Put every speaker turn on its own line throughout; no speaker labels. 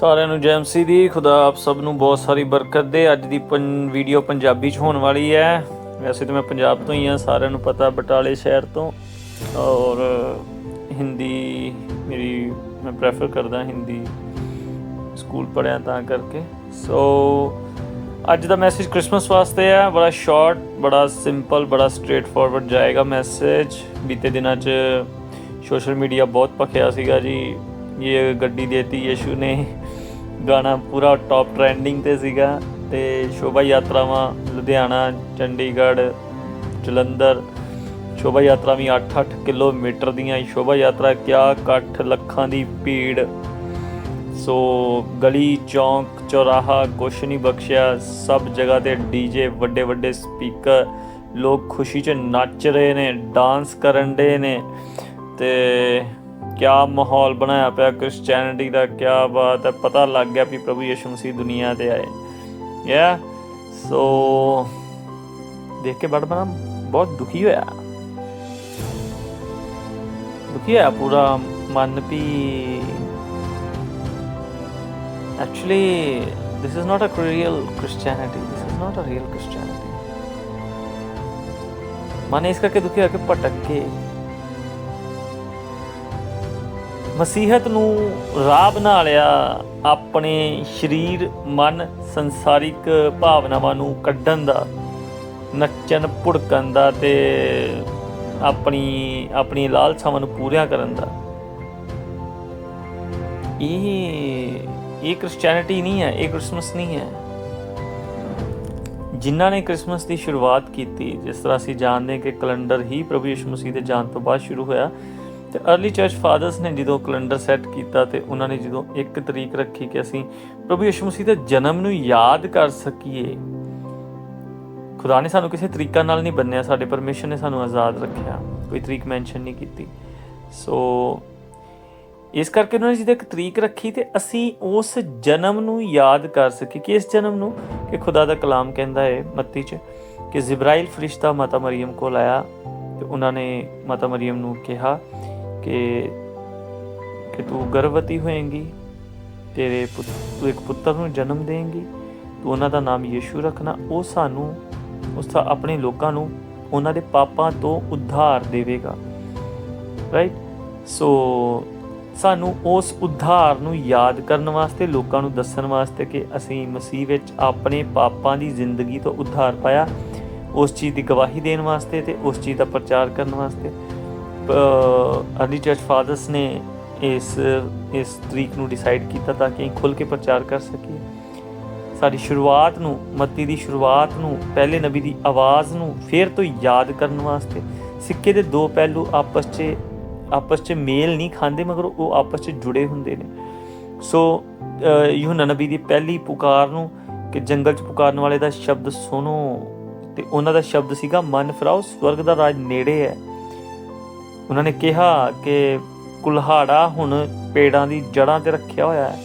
ਸਾਰਿਆਂ ਨੂੰ ਜੈਮਸੀ ਦੀ। ਖੁਦਾ ਆਪ ਸਭ ਨੂੰ ਬਹੁਤ ਸਾਰੀ ਬਰਕਤ ਦੇ। ਅੱਜ ਦੀ ਪੰ- ਵੀਡੀਓ ਪੰਜਾਬੀ ਚ ਹੋਣ ਵਾਲੀ ਹੈ। ਵੈਸੇ ਤਾਂ ਮੈਂ ਪੰਜਾਬ ਤੋਂ ਹੀ ਹਾਂ, ਸਾਰਿਆਂ ਨੂੰ ਪਤਾ ਬਟਾਲੇ ਸ਼ਹਿਰ ਤੋਂ। ਔਰ ਹਿੰਦੀ ਮੇਰੀ, ਮੈਂ ਪ੍ਰੈਫਰ ਕਰਦਾ ਹਿੰਦੀ ਸਕੂਲ ਪੜਿਆ ਤਾਂ ਕਰਕੇ। ਸੋ ਅੱਜ ਦਾ ਮੈਸੇਜ ਕ੍ਰਿਸਮਸ ਵਾਸਤੇ ਆ ਬੜਾ ਸ਼ਾਰਟ ਬੜਾ ਸਿੰਪਲ ਬੜਾ ਸਟ੍ਰੇਟ ਫਾਰਵਰਡ ਜਾਏਗਾ ਮੈਸੇਜ ਬੀਤੇ ਦਿਨਾਂ 'ਚ ਸੋਸ਼ਲ ਮੀਡੀਆ ਬਹੁਤ ਪਖਿਆ ਸੀਗਾ ਜੀ। ਇਹ ਗੱਡੀ ਦੇਤੀ ਯਸ਼ੂ ਨੇ ਗਾਣਾ ਪੂਰਾ ਟੌਪ ਟ੍ਰੈਂਡਿੰਗ ਤੇ ਸੀਗਾ ਤੇ ਸ਼ੋਭਾ ਯਾਤਰਾਵਾਂ ਲੁਧਿਆਣਾ, ਚੰਡੀਗੜ੍ਹ, ਜਲੰਧਰ, ਸ਼ੋਭਾ ਯਾਤਰਾ ਵੀ 8-8 ਕਿਲੋਮੀਟਰ ਦੀਆਂ ਸ਼ੋਭਾ ਯਾਤਰਾ ਕਿਆ ਇਕੱਠ ਲੱਖਾਂ ਦੀ ਭੀੜ। ਸੋ ਗਲੀ, ਚੌਂਕ, ਚੌਰਾਹਾ, ਕੁਛ ਨਹੀਂ ਬਖਸ਼ਿਆ। ਸਭ ਜਗ੍ਹਾ ਤੇ ਡੀਜੇ ਵੱਡੇ ਵੱਡੇ ਸਪੀਕਰ, ਲੋਕ ਖੁਸ਼ੀ 'ਚ ਨੱਚ ਰਹੇ ਨੇ, ਡਾਂਸ ਕਰਨ ਦੇ ਨੇ ਤੇ ਕਿਆ ਮਾਹੌਲ ਬਣਾਇਆ ਪਿਆ ਕ੍ਰਿਸਚੀਅਨਿਟੀ ਦਾ ਕਿਆ ਬਾਤ ਹੈ ਪਤਾ ਲੱਗ ਗਿਆ ਵੀ ਪ੍ਰਭੂ ਯਿਸੂ ਮਸੀਹ ਦੁਨੀਆ ਤੇ ਆਏ ਯਾ ਸੋ ਦੇਖ ਕੇ ਬੜਾ ਬਣਾ ਬਹੁਤ ਦੁਖੀ ਹੋਇਆ ਦੁਖੀ ਹੋਇਆ ਪੂਰਾ ਮਨ ਵੀ Actually, this is not a real Christianity. This is not a real Christianity. ਮਨ ਇਸ ਕਰਕੇ ਦੁਖੀ ਹੋਇਆ ਕਿ ਭਟਕ ਮਸੀਹਤ ਨੂੰ ਰਾਹ ਬਣਾ ਲਿਆ, ਆਪਣੇ ਸਰੀਰ, ਮਨ, ਸੰਸਾਰਿਕ ਭਾਵਨਾਵਾਂ ਨੂੰ ਕੱਢਣ ਦਾ, ਨੱਚਣ, ਭੁੜਕਣ ਦਾ ਤੇ ਆਪਣੀ ਆਪਣੀ ਲਾਲਸਾਵਾਂ ਨੂੰ ਪੂਰੀਆਂ ਕਰਨ ਦਾ। ਇਹ ਇਹ ਕ੍ਰਿਸਚੀਅਨਿਟੀ ਨਹੀਂ ਹੈ, ਇਹ ਕ੍ਰਿਸਮਸ ਨਹੀਂ ਹੈ। ਜਿਨ੍ਹਾਂ ਨੇ ਕ੍ਰਿਸਮਸ ਦੀ ਸ਼ੁਰੂਆਤ ਕੀਤੀ, ਜਿਸ ਤਰ੍ਹਾਂ ਅਸੀਂ ਜਾਣਦੇ ਹਾਂ ਕਿ ਕੈਲੰਡਰ ਹੀ ਪ੍ਰਭੂ ਯਿਸੂ ਮਸੀਹ ਦੇ ਜਾਣ ਤੋਂ ਬਾਅਦ ਸ਼ੁਰੂ ਹੋਇਆ ਤੇ अर्ਲੀ ਚਰਚ ਫਾਦਰਸ ਨੇ ਜਦੋਂ ਕੈਲੰਡਰ ਸੈੱਟ ਕੀਤਾ ਤੇ ਉਹਨਾਂ ਨੇ ਜਦੋਂ ਇੱਕ ਤਰੀਕ ਰੱਖੀ ਕਿ ਅਸੀਂ ਪ੍ਰਭੂ ਯਿਸੂ ਮਸੀਹ ਦੇ ਜਨਮ ਨੂੰ ਯਾਦ ਕਰ ਸਕੀਏ, ਖੁਦਾ ਨੇ ਸਾਨੂੰ ਕਿਸੇ ਤਰੀਕਾ ਨਾਲ ਨਹੀਂ ਬੰਨਿਆ, ਸਾਡੇ ਪਰਮੇਸ਼ਰ ਨੇ ਸਾਨੂੰ ਆਜ਼ਾਦ ਰੱਖਿਆ, ਕੋਈ ਤਰੀਕ ਮੈਂਸ਼ਨ ਨਹੀਂ ਕੀਤੀ। ਸੋ ਇਸ ਕਰਕੇ ਉਹਨਾਂ ਨੇ ਜਿਹਦੇ ਇੱਕ ਤਰੀਕ ਰੱਖੀ ਤੇ ਅਸੀਂ ਉਸ ਜਨਮ ਨੂੰ ਯਾਦ ਕਰ ਸਕੀ ਕਿ ਇਸ ਜਨਮ ਨੂੰ? ਕਿ ਖੁਦਾ ਦਾ ਕਲਾਮ ਕਹਿੰਦਾ ਹੈ ਮੱਤੀ 'ਚ ਕਿ ਜਿਬਰਾਈਲ ਫਰਿਸ਼ਤਾ ਮਾਤਾ ਮਰੀਮ ਕੋਲ ਆਇਆ ਤੇ ਉਹਨਾਂ ਨੇ ਮਾਤਾ ਮਰੀਮ ਨੂੰ ਕਿਹਾ ਕਿ कि तू गर्भवती ਹੋਏਂਗੀ, ਤੇਰੇ ਪੁੱਤ, ਤੂੰ ਇੱਕ ਪੁੱਤਰ ਨੂੰ ਜਨਮ ਦੇਂਗੀ, ਤੂੰ ਉਹਨਾਂ ਦਾ ਨਾਮ ਯੀਸ਼ੂ ਰੱਖਣਾ, ਉਹ ਸਾਨੂੰ, ਉਸ ਦਾ ਆਪਣੇ ਲੋਕਾਂ ਨੂੰ ਉਹਨਾਂ ਦੇ ਪਾਪਾਂ ਤੋਂ ਉਧਾਰ ਦੇਵੇਗਾ। ਰਾਈਟ ਸੋ ਸਾਨੂੰ ਉਸ ਉਧਾਰ ਨੂੰ ਯਾਦ ਕਰਨ ਵਾਸਤੇ, ਲੋਕਾਂ ਨੂੰ ਦੱਸਣ ਵਾਸਤੇ ਕਿ ਅਸੀਂ ਮਸੀਹ ਵਿੱਚ ਆਪਣੇ ਪਾਪਾਂ ਦੀ ਜ਼ਿੰਦਗੀ ਤੋਂ ਉਧਾਰ ਪਾਇਆ, ਉਸ ਚੀਜ਼ ਦੀ ਗਵਾਹੀ ਦੇਣ ਵਾਸਤੇ ਤੇ ਉਸ ਚੀਜ਼ ਦਾ ਪ੍ਰਚਾਰ ਕਰਨ ਵਾਸਤੇ। ਅਰਲੀ ਚਰਚ ਫਾਦਰਸ ਨੇ ਇਸ ਇਸ ਤਰੀਕ ਨੂੰ ਡਿਸਾਈਡ ਕੀਤਾ ਤਾਂ ਕਿ ਅਸੀਂ ਖੁੱਲ ਕੇ ਪ੍ਰਚਾਰ ਕਰ ਸਕੀਏ। ਸਾਡੀ ਸ਼ੁਰੂਆਤ ਨੂੰ, ਮੱਤੀ ਦੀ ਸ਼ੁਰੂਆਤ ਨੂੰ, ਪਹਿਲੇ ਨਬੀ ਦੀ ਆਵਾਜ਼ ਨੂੰ ਫੇਰ ਤੋਂ ਯਾਦ ਕਰਨ ਵਾਸਤੇ। ਸਿੱਕੇ ਦੇ ਦੋ ਪਹਿਲੂ ਆਪਸ 'ਚ ਆਪਸ 'ਚ ਮੇਲ ਨਹੀਂ ਖਾਂਦੇ, ਮਗਰ ਉਹ ਆਪਸ 'ਚ ਜੁੜੇ ਹੁੰਦੇ ਨੇ। ਸੋ, ਅਹ ਨਬੀ ਦੀ ਪਹਿਲੀ ਪੁਕਾਰ ਨੂੰ ਕਿ ਜੰਗਲ 'ਚ ਪੁਕਾਰਨ ਵਾਲੇ ਦਾ ਸ਼ਬਦ ਸੁਣੋ। ਤੇ ਉਹਨਾਂ ਦਾ ਸ਼ਬਦ ਸੀਗਾ, ਮਨ ਫਰਾਓ, ਸਵਰਗ ਦਾ ਰਾਜ ਨੇੜੇ ਹੈ। ਉਹਨਾਂ ਨੇ ਕਿਹਾ ਕਿ ਕੁਲਹਾੜਾ ਹੁਣ ਪੇੜਾਂ ਦੀ ਜੜ੍ਹਾਂ ਤੇ ਰੱਖਿਆ ਹੋਇਆ ਹੈ।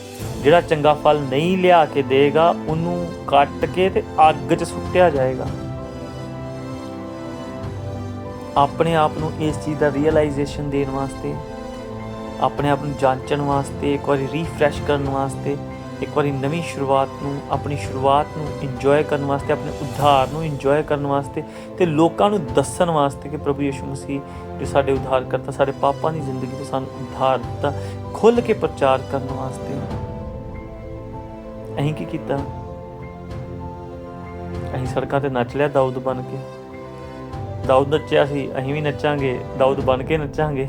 ਜਿਹੜਾ ਚੰਗਾ ਫਲ ਨਹੀਂ ਲਿਆ ਕੇ ਦੇਗਾ, ਉਹਨੂੰ ਕੱਟ ਕੇ ਤੇ ਅੱਗ 'ਚ ਸੁੱਟਿਆ ਜਾਏਗਾ। ਆਪਣੇ ਆਪ ਨੂੰ ਇਸ ਚੀਜ਼ ਦਾ ਰੀਅਲਾਈਜੇਸ਼ਨ ਦੇਣ ਵਾਸਤੇ, ਆਪਣੇ ਆਪ ਨੂੰ ਜਾਂਚਣ ਵਾਸਤੇ, ਇੱਕ ਵਾਰੀ ਰੀਫਰੈਸ਼ ਕਰਨ ਵਾਸਤੇ ਇੱਕ ਵਾਰੀ ਨਵੀਂ ਸ਼ੁਰੂਆਤ ਨੂੰ, ਆਪਣੀ ਸ਼ੁਰੂਆਤ ਨੂੰ ਇੰਜੋਏ ਕਰਨ ਵਾਸਤੇ, ਆਪਣੇ ਉਧਾਰ ਨੂੰ ਇੰਜੋਏ ਕਰਨ ਵਾਸਤੇ ਤੇ ਲੋਕਾਂ ਨੂੰ ਦੱਸਣ ਵਾਸਤੇ ਕਿ ਪ੍ਰਭੂ ਯਿਸੂ ਮਸੀਹ ਜੋ ਸਾਡੇ ਉਧਾਰ ਕਰਤਾ ਸਾਡੇ ਪਾਪਾਂ ਦੀ ਜ਼ਿੰਦਗੀ ਤੋਂ ਸਾਨੂੰ ਉਧਾਰ ਦਿੱਤਾ ਖੁੱਲ ਕੇ ਪ੍ਰਚਾਰ ਕਰਨ ਵਾਸਤੇ। ਅਹੀਂ ਕੀ ਕੀਤਾ? ਅਹੀਂ ਸੜਕਾਂ ਤੇ ਨੱਚ ਲਿਆ, ਦਾਊਦ ਬਣ ਕੇ। ਦਾਊਦ ਨੱਚਿਆ ਸੀ, ਅਸੀਂ ਵੀ ਨੱਚਾਂਗੇ, ਦਾਊਦ ਬਣ ਕੇ ਨੱਚਾਂਗੇ।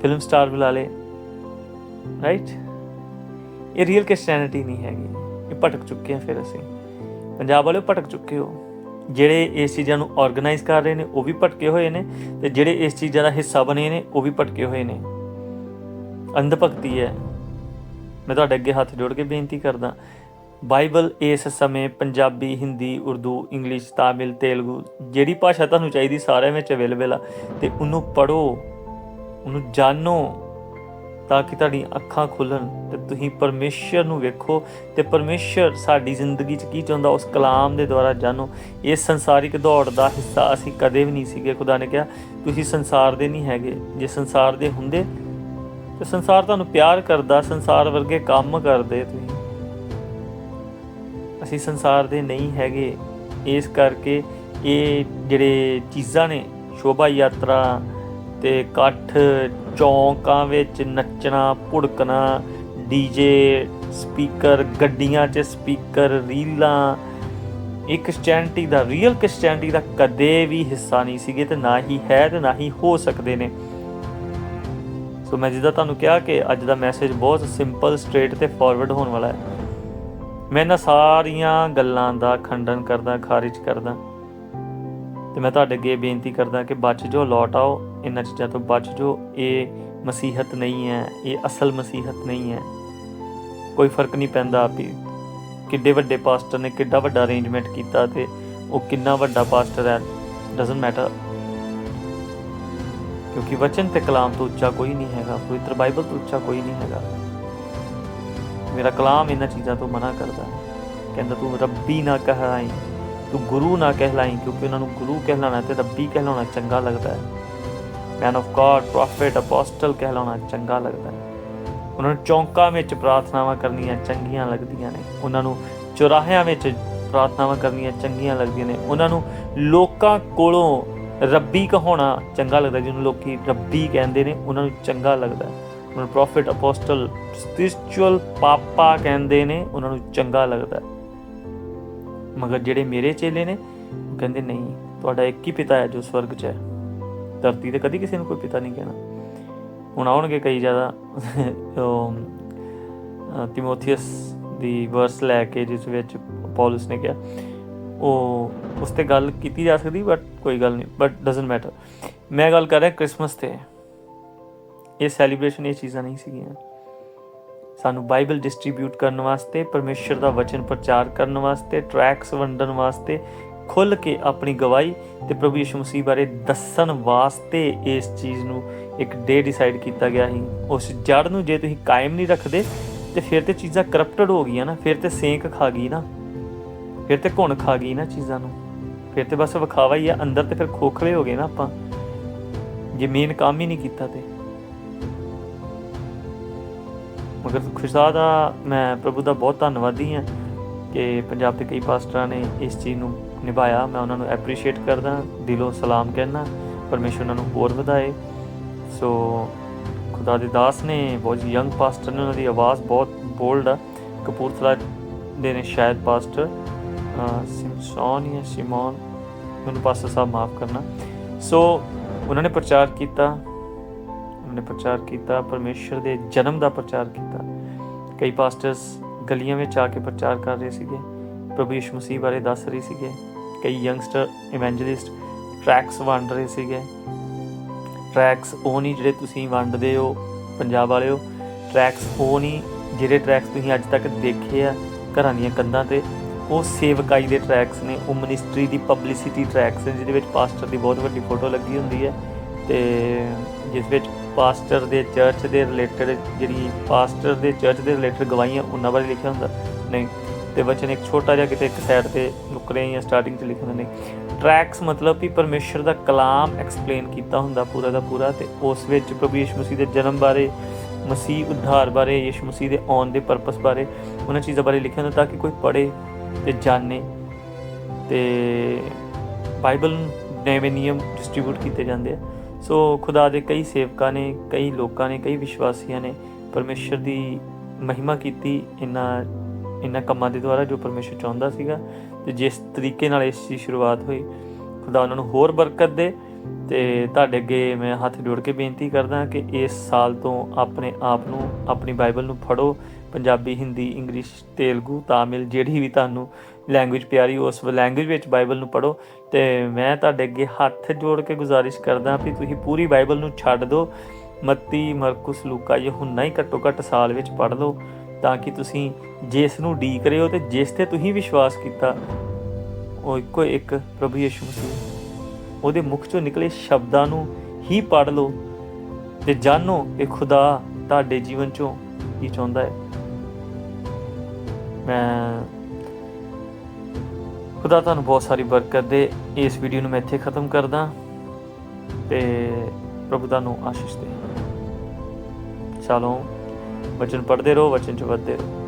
ਫਿਲਮ ਸਟਾਰ ਬੁਲਾ ਲੇ ਰਾਈਟ ਇਹ ਰੀਅਲ ਕ੍ਰਿਸਚੀਅਨਿਟੀ ਨਹੀਂ ਹੈਗੀ। ਇਹ ਭਟਕ ਚੁੱਕੇ ਆ ਫਿਰ ਅਸੀਂ। ਪੰਜਾਬ ਵਾਲੇ ਭਟਕ ਚੁੱਕੇ ਹੋ। ਜਿਹੜੇ ਇਸ ਚੀਜ਼ਾਂ ਨੂੰ ਆਰਗੇਨਾਈਜ਼ ਕਰ ਰਹੇ ਨੇ, ਉਹ ਵੀ ਭਟਕੇ ਹੋਏ ਨੇ ਤੇ ਜਿਹੜੇ ਇਸ ਚੀਜ਼ਾਂ ਦਾ ਹਿੱਸਾ ਬਣੇ ਨੇ, ਉਹ ਵੀ ਭਟਕੇ ਹੋਏ ਨੇ। ਅੰਧ ਭਗਤੀ ਹੈ। ਮੈਂ ਤੁਹਾਡੇ ਅੱਗੇ ਹੱਥ ਜੋੜ ਕੇ ਬੇਨਤੀ ਕਰਦਾ ਬਾਈਬਲ ਇਸ ਸਮੇਂ ਪੰਜਾਬੀ, ਹਿੰਦੀ, ਉਰਦੂ ਇੰਗਲਿਸ਼ ਤਾਮਿਲ, ਤੇਲਗੂ ਜਿਹੜੀ ਭਾਸ਼ਾ ਤੁਹਾਨੂੰ ਚਾਹੀਦੀ, ਸਾਰਿਆਂ ਵਿੱਚ ਅਵੇਲੇਬਲ ਆ ਤੇ ਉਹਨੂੰ ਪੜੋ ਉਹਨੂੰ ਜਾਣੋ। ਤਾਂ ਕਿ ਤੁਹਾਡੀਆਂ ਅੱਖਾਂ ਖੁੱਲਣ ਤੇ ਤੁਸੀਂ ਪਰਮੇਸ਼ਰ ਨੂੰ ਵੇਖੋ ਤੇ ਪਰਮੇਸ਼ਰ ਸਾਡੀ ਜ਼ਿੰਦਗੀ 'ਚ ਕੀ ਚਾਹੁੰਦਾ, ਉਸ ਕਲਾਮ ਦੇ ਦੁਆਰਾ ਜਾਣੋ। ਇਹ ਸੰਸਾਰਿਕ ਦੌੜ ਦਾ ਹਿੱਸਾ ਅਸੀਂ ਕਦੇ ਵੀ ਨਹੀਂ ਸੀਗੇ। ਖੁਦਾ ਨੇ ਕਿਹਾ, ਤੁਸੀਂ ਸੰਸਾਰ ਦੇ ਨਹੀਂ ਹੈਗੇ। ਜੇ ਸੰਸਾਰ ਦੇ ਹੁੰਦੇ, ਤੇ ਸੰਸਾਰ ਤੁਹਾਨੂੰ ਪਿਆਰ ਕਰਦਾ, ਸੰਸਾਰ ਵਰਗੇ ਕੰਮ ਕਰਦੇ ਤੁਸੀਂ। ਅਸੀਂ ਸੰਸਾਰ ਦੇ ਨਹੀਂ ਹੈਗੇ। ਇਸ ਕਰਕੇ ਇਹ ਜਿਹੜੇ ਚੀਜ਼ਾਂ ਨੇ, ਸ਼ੋਭਾ ਯਾਤਰਾ ਤੇ ਇਕੱਠ ਚੌਂਕਾਂ ਵਿੱਚ ਨੱਚਣਾ, ਭੁੜਕਣਾ ਡੀਜੇ ਸਪੀਕਰ, ਗੱਡੀਆਂ 'ਚ ਸਪੀਕਰ, ਰੀਲਾਂ ਇਹ ਕ੍ਰਿਸਚੀਅਨਟੀ ਦਾ, ਰੀਅਲ ਕ੍ਰਿਸਚੀਅਨਟੀ ਦਾ ਕਦੇ ਵੀ ਹਿੱਸਾ ਨਹੀਂ ਸੀਗੇ ਤੇ ਨਾ ਹੀ ਹੈ ਤੇ ਨਾ ਹੀ ਹੋ ਸਕਦੇ ਨੇ। ਸੋ ਮੈਂ ਜਿੱਦਾਂ ਤੁਹਾਨੂੰ ਕਿਹਾ ਕਿ ਅੱਜ ਦਾ ਮੈਸੇਜ ਬਹੁਤ ਸਿੰਪਲ, ਸਟ੍ਰੇਟ ਤੇ ਫਾਰਵਰਡ ਹੋਣ ਵਾਲਾ ਹੈ। ਮੈਂ ਇਹਨਾਂ ਸਾਰੀਆਂ ਗੱਲਾਂ ਦਾ ਖੰਡਨ ਕਰਦਾ, ਖਾਰਿਜ ਕਰਦਾ ਤੇ ਮੈਂ ਤੁਹਾਡੇ ਅੱਗੇ ਬੇਨਤੀ ਕਰਦਾ ਕਿ ਬਚ ਜੋ ਲੌਟ ਆਓ। ਇਹਨਾਂ ਚੀਜ਼ਾਂ ਤੋਂ ਬਚ ਜੋ। ਇਹ ਮਸੀਹਤ ਨਹੀਂ ਹੈ, ਇਹ ਅਸਲ ਮਸੀਹਤ ਨਹੀਂ ਹੈ। ਕੋਈ ਫ਼ਰਕ ਨਹੀਂ ਪੈਂਦਾ ਵੀ ਕਿੱਡੇ ਵੱਡੇ ਪਾਸਟਰ ਨੇ ਕਿੱਡਾ ਵੱਡਾ ਅਰੇਂਜਮੈਂਟ ਕੀਤਾ ਤੇ ਉਹ ਕਿੰਨਾ ਵੱਡਾ ਪਾਸਟਰ ਹੈ ਡਸਨਟ ਮੈਟਰ ਕਿਉਂਕਿ ਵਚਨ ਤੇ ਕਲਾਮ ਤੋਂ ਉੱਚਾ ਕੋਈ ਨਹੀਂ ਹੈਗਾ, ਪਵਿੱਤਰ ਬਾਈਬਲ ਤੋਂ ਉੱਚਾ ਕੋਈ ਨਹੀਂ ਹੈਗਾ। ਮੇਰਾ ਕਲਾਮ ਇਹਨਾਂ ਚੀਜ਼ਾਂ ਤੋਂ ਮਨਾ ਕਰਦਾ। ਹੈ ਕਹਿੰਦਾ, ਤੂੰ ਰੱਬੀ ਨਾ ਕਹਾਈ ਤੂੰ ਗੁਰੂ ਨਾ ਕਹਿਲਾਈ, ਕਿਉਂਕਿ ਉਹਨਾਂ ਨੂੰ ਗੁਰੂ ਕਹਿਲਾਣਾ ਤੇ ਰੱਬੀ ਕਹਿਲਾਉਣਾ ਚੰਗਾ ਲੱਗਦਾ ਹੈ। Man of God prophet apostle ਕਹਿਲਾਉਣਾ ਚੰਗਾ ਲੱਗਦਾ ਹੈ। ਉਹਨਾਂ ਨੂੰ ਚੌਂਕਾਂ ਵਿੱਚ ਪ੍ਰਾਰਥਨਾਵਾਂ ਕਰਨੀਆਂ ਚੰਗੀਆਂ ਲੱਗਦੀਆਂ ਨੇ। ਉਹਨਾਂ ਨੂੰ ਚੁਰਾਹਿਆਂ ਵਿੱਚ ਪ੍ਰਾਰਥਨਾਵਾਂ ਕਰਨੀਆਂ ਚੰਗੀਆਂ ਲੱਗਦੀਆਂ ਨੇ। ਉਹਨਾਂ ਨੂੰ ਲੋਕਾਂ ਕੋਲੋਂ ਰੱਬੀ ਕਹਾਉਣਾ ਚੰਗਾ ਲੱਗਦਾ ਜਿਹਨੂੰ ਲੋਕੀ ਰੱਬੀ ਕਹਿੰਦੇ ਨੇ, ਉਹਨਾਂ ਨੂੰ ਚੰਗਾ ਲੱਗਦਾ ਉਹਨਾਂ ਨੂੰ ਪ੍ਰੋਫੈਟ ਅਪੋਸਟਲ ਸਪਿਰਚੁਅਲ ਪਾਪਾ ਕਹਿੰਦੇ ਨੇ, ਉਹਨਾਂ ਨੂੰ ਚੰਗਾ ਲੱਗਦਾ ਮਗਰ ਜਿਹੜੇ ਮੇਰੇ ਚੇਲੇ ਨੇ, ਉਹ ਕਹਿੰਦੇ, ਨਹੀਂ, ਤੁਹਾਡਾ ਇੱਕ ਹੀ ਪਿਤਾ ਹੈ ਜੋ ਸਵਰਗ 'ਚ ਹੈ। ਧਰਤੀ ਤੇ ਕਦੀ ਕਿਸੇ ਨੂੰ ਕੋਈ ਪਿਤਾ ਨਹੀਂ ਕਹਿਣਾ। ਹੁਣ ਆਉਣਗੇ ਕਈ ਜ਼ਿਆਦਾ ਤਿਮੋਥੀਅਸ ਦੀ ਵਰਸ ਲੈ ਕੇ ਜਿਸ ਵਿੱਚ ਪੌਲਸ ਨੇ ਕਿਹਾ। ਉਹ, ਉਸ ਤੇ ਗੱਲ ਕੀਤੀ ਜਾ ਸਕਦੀ ਬਟ ਕੋਈ ਗੱਲ ਨਹੀਂ ਬਟ ਡਸਨਟ ਮੈਟਰ ਮੈਂ ਗੱਲ ਕਰ ਰਿਹਾ ਕ੍ਰਿਸਮਸ ਤੇ। ਇਹ ਸੈਲੀਬ੍ਰੇਸ਼ਨ ਇਹ ਚੀਜ਼ਾਂ ਨਹੀਂ ਸੀਗੀਆਂ। ਸਾਨੂੰ ਬਾਈਬਲ ਡਿਸਟ੍ਰੀਬਿਊਟ ਕਰਨ ਵਾਸਤੇ, ਪਰਮੇਸ਼ਰ ਦਾ ਵਚਨ ਪ੍ਰਚਾਰ ਕਰਨ ਵਾਸਤੇ, ਟਰੈਕਸ ਵੰਡਣ ਵਾਸਤੇ ਖੁੱਲ ਕੇ ਆਪਣੀ ਗਵਾਹੀ ਤੇ ਪ੍ਰਭੂ ਯਿਸੂ ਮਸੀਹ ਬਾਰੇ ਦੱਸਣ ਵਾਸਤੇ ਇਸ ਚੀਜ਼ ਨੂੰ ਇੱਕ ਡੇ ਡਿਸਾਈਡ ਕੀਤਾ ਗਿਆ ਸੀ। ਉਸ ਜੜ ਨੂੰ ਜੇ ਤੁਸੀਂ ਕਾਇਮ ਨਹੀਂ ਰੱਖਦੇ, ਤੇ ਫਿਰ ਤੇ ਚੀਜ਼ਾਂ ਕਰਪਟਡ ਹੋ ਗਈਆਂ ਨਾ, ਫਿਰ ਤੇ ਸੇਂਕ ਖਾ ਗਈ ਨਾ। ਫਿਰ ਤੇ ਘੁਣ ਖਾ ਗਈ ਨਾ ਚੀਜ਼ਾਂ ਨੂੰ। ਫਿਰ ਤੇ ਬਸ ਵਿਖਾਵਾ ਹੀ ਆ, ਅੰਦਰ ਤੇ ਫਿਰ ਖੋਖਲੇ ਹੋ ਗਏ ਨਾ ਆਪਾਂ। ਜੇ ਮੇਨ ਕੰਮ ਹੀ ਨਹੀਂ ਕੀਤਾ ਤੇ। ਮਗਰ ਖੁਦਾ ਦਾ ਮੈਂ ਪ੍ਰਭੂ ਦਾ ਬਹੁਤ ਧੰਨਵਾਦੀ ਹਾਂ ਕਿ ਪੰਜਾਬ ਦੇ ਕਈ ਪਾਸਟਰਾਂ ਨੇ ਇਸ ਚੀਜ਼ ਨੂੰ ਨਿਭਾਇਆ। ਮੈਂ ਉਹਨਾਂ ਨੂੰ ਐਪਰੀਸ਼ੀਏਟ ਕਰਦਾ, ਦਿਲੋਂ ਸਲਾਮ ਕਹਿੰਦਾ ਪਰਮੇਸ਼ਰ ਉਹਨਾਂ ਨੂੰ ਹੋਰ ਵਧਾਏ। ਸੋ ਖੁਦਾ ਦੇ ਦਾਸ ਨੇ, ਬਹੁਤ ਯੰਗ ਪਾਸਟਰ ਨੇ, ਉਹਨਾਂ ਦੀ ਆਵਾਜ਼ ਬਹੁਤ ਬੋਲਡ ਆ। ਕਪੂਰਥਲਾ ਦੇ ਨੇ ਸ਼ਾਇਦ ਪਾਸਟਰ ਅਹ, ਸਿਮਸੌਨ ਜਾਂ ਸਿਮੋਨ, ਮੈਨੂੰ ਪਾਸਟਰ ਸਾਹਿਬ ਮਾਫ ਕਰਨਾ। ਸੋ ਉਹਨਾਂ ਨੇ ਪ੍ਰਚਾਰ ਕੀਤਾ, ਉਹਨਾਂ ਨੇ ਪ੍ਰਚਾਰ ਕੀਤਾ, ਪਰਮੇਸ਼ਰ ਦੇ ਜਨਮ ਦਾ ਪ੍ਰਚਾਰ ਕੀਤਾ। ਕਈ ਪਾਸਟਰਸ ਗਲੀਆਂ ਵਿੱਚ ਆ ਕੇ ਪ੍ਰਚਾਰ ਕਰ ਰਹੇ ਸੀਗੇ, ਪ੍ਰਭੂ ਯਿਸੂ ਮਸੀਹ ਬਾਰੇ ਦੱਸ ਰਹੇ ਸੀਗੇ। ਕਈ ਯੰਗਸਟਰ ਇਵੈਂਜਲਿਸਟ ਟਰੈਕਸ ਵੰਡ ਰਹੇ ਸੀਗੇ। ਟਰੈਕਸ ਉਹ ਨਹੀਂ ਜਿਹੜੇ ਤੁਸੀਂ ਵੰਡਦੇ ਹੋ, ਪੰਜਾਬ ਵਾਲਿਓ। ਟਰੈਕਸ ਉਹ ਨਹੀਂ ਜਿਹੜੇ ਟਰੈਕਸ ਤੁਸੀਂ ਅੱਜ ਤੱਕ ਦੇਖੇ ਆ ਘਰਾਂ ਦੀਆਂ ਕੰਧਾਂ ਤੇ। ਉਹ ਸੇਵਕਾਈ ਦੇ ਟਰੈਕਸ ਨੇ, ਉਹ ਮਿਨਿਸਟਰੀ ਦੀ ਪਬਲਿਸਿਟੀ ਟਰੈਕਸ ਨੇ, ਜਿਹਦੇ ਵਿੱਚ ਪਾਸਟਰ ਦੀ ਬਹੁਤ ਵੱਡੀ ਫੋਟੋ ਲੱਗੀ ਹੁੰਦੀ ਹੈ। ਤੇ ਜਿਸ ਵਿੱਚ ਪਾਸਟਰ ਦੇ ਚਰਚ ਦੇ ਰਿਲੇਟਡ ਜਿਹੜੀ ਪਾਸਟਰ ਦੇ ਚਰਚ ਦੇ ਰਿਲੇਟਡ ਗਵਾਹੀਆਂ, ਉਹਨਾਂ ਬਾਰੇ ਲਿਖਿਆ ਹੁੰਦਾ। ਨਹੀਂ ਤੇ ਵਚਨ ਇੱਕ ਛੋਟਾ ਜਿਹਾ ਕਿਤੇ ਇੱਕ ਸਾਈਡ ਤੇ ਨੁਕਰੇ ਜਾਂ ਸਟਾਰਟਿੰਗ 'ਚ ਲਿਖੇ ਹੁੰਦੇ ਨੇ। ਟਰੈਕਸ ਮਤਲਬ ਵੀ ਪਰਮੇਸ਼ਰ ਦਾ ਕਲਾਮ ਐਕਸਪਲੇਨ ਕੀਤਾ ਹੁੰਦਾ ਪੂਰਾ ਦਾ ਪੂਰਾ ਤੇ ਉਸ ਵਿੱਚ ਪ੍ਰਭੂ ਯਿਸੂ ਮਸੀਹ ਦੇ ਜਨਮ ਬਾਰੇ, ਮਸੀਹ ਉਧਾਰ ਬਾਰੇ, ਯਿਸੂ ਮਸੀਹ ਦੇ ਆਉਣ ਦੇ ਪਰਪਸ ਬਾਰੇ ਉਹਨਾਂ ਚੀਜ਼ਾਂ ਬਾਰੇ ਲਿਖਿਆ ਹੁੰਦਾ ਤਾਂ ਕਿ ਕੋਈ ਪੜ੍ਹੇ ਤੇ ਜਾਣੇ ਤੇ ਬਾਈਬਲ ਨਵੇਂ ਨਿਯਮ ਡਿਸਟ੍ਰੀਬਿਊਟ ਕੀਤੇ ਜਾਂਦੇ ਆ। ਸੋ ਖੁਦਾ ਦੇ ਕਈ ਸੇਵਕਾਂ ਨੇ, ਕਈ ਲੋਕਾਂ ਨੇ, ਕਈ ਵਿਸ਼ਵਾਸੀਆਂ ਨੇ ਪਰਮੇਸ਼ਰ ਦੀ ਮਹਿਮਾ ਕੀਤੀ ਇਹਨਾਂ ਇਹਨਾਂ ਕੰਮਾਂ ਦੇ ਦੁਆਰਾ ਜੋ ਪਰਮੇਸ਼ਰ ਚਾਹੁੰਦਾ ਸੀਗਾ ਤੇ ਜਿਸ ਤਰੀਕੇ ਨਾਲ ਇਸ ਦੀ ਸ਼ੁਰੂਆਤ ਹੋਈ, ਖੁਦਾ ਉਹਨਾਂ ਨੂੰ ਹੋਰ ਬਰਕਤ ਦੇ ਤੇ ਤੁਹਾਡੇ ਅੱਗੇ ਮੈਂ ਹੱਥ ਜੋੜ ਕੇ ਬੇਨਤੀ ਕਰਦਾ ਕਿ ਇਸ ਸਾਲ ਤੋਂ ਆਪਣੇ ਆਪ ਨੂੰ, ਆਪਣੀ ਬਾਈਬਲ ਨੂੰ ਫੜੋ, ਪੰਜਾਬੀ, ਹਿੰਦੀ, ਇੰਗਲਿਸ਼, ਤੇਲਗੂ, ਤਾਮਿਲ, ਜਿਹੜੀ ਵੀ ਤੁਹਾਨੂੰ ਲੈਂਗੁਏਜ ਪਿਆਰੀ, ਉਸ ਲੈਂਗੁਏਜ ਵਿੱਚ ਬਾਈਬਲ ਨੂੰ ਪੜੋ ਤੇ ਮੈਂ ਤੁਹਾਡੇ ਅੱਗੇ ਹੱਥ ਜੋੜ ਕੇ ਗੁਜ਼ਾਰਿਸ਼ ਕਰਦਾ ਵੀ ਤੁਸੀਂ ਪੂਰੀ ਬਾਈਬਲ ਨੂੰ ਛੱਡ ਦਿਓ, ਮੱਤੀ, ਮਰਕੁਸ, ਲੂਕਾ, ਯਹੂਨਾ ਹੀ ਘੱਟੋ ਘੱਟ ਸਾਲ ਵਿੱਚ ਪੜ੍ਹ ਲਓ। ਤਾਂ ਕਿ ਤੁਸੀਂ ਜਿਸ ਨੂੰ ਡੀਕ ਰਹੇ ਹੋ ਤੇ ਜਿਸ ਤੇ ਤੁਸੀਂ ਵਿਸ਼ਵਾਸ ਕੀਤਾ, ਉਹ ਇੱਕੋ ਇੱਕ ਪ੍ਰਭੂ ਯਿਸੂ ਮਸੀਹ। ਉਹਦੇ ਮੁਖ ਚੋਂ ਨਿਕਲੇ ਸ਼ਬਦਾਂ ਨੂੰ ਹੀ ਪੜ੍ਹ ਲਓ ਤੇ ਜਾਣੋ ਕਿ ਖੁਦਾ ਤੁਹਾਡੇ ਜੀਵਨ ਚੋਂ ਕੀ ਚਾਹੁੰਦਾ ਹੈ। ਮੈਂ ਖੁਦਾ ਤੁਹਾਨੂੰ ਬਹੁਤ ਸਾਰੀ ਬਰਕਤ ਦੇ ਇਸ ਵੀਡੀਓ ਨੂੰ ਮੈਂ ਇੱਥੇ ਖਤਮ ਕਰਦਾ ਤੇ ਪ੍ਰਭੂ ਤੁਹਾਨੂੰ ਆਸ਼ੀਸ਼ ਦੇ। ਚਲੋ ਵਚਨ ਪੜ੍ਹਦੇ ਰਹੋ ਵਚਨ ਚ ਵੱਧਦੇ ਰਹੋ